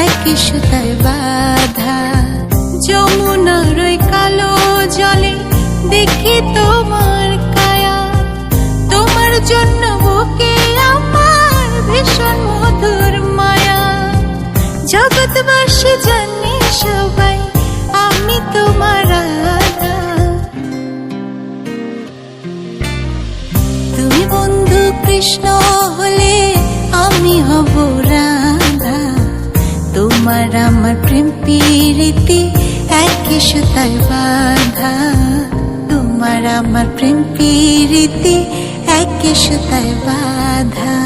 একই সুতায় বাধা। যমুনার ওই কালো জলে দেখি তোমার কায়া। তোমার জন্য বুকে ভীষণ মধুর মায়া। জগৎবাসী জানে সবাই, আমি তোমার তুমি বন্ধু কৃষ্ণ হলে আমি হব তোমার আমার প্রেম পীড়িতি একই সুতায় বাধা। তোমার আমার প্রেম পীড়িতি একই সুতায় বাধা।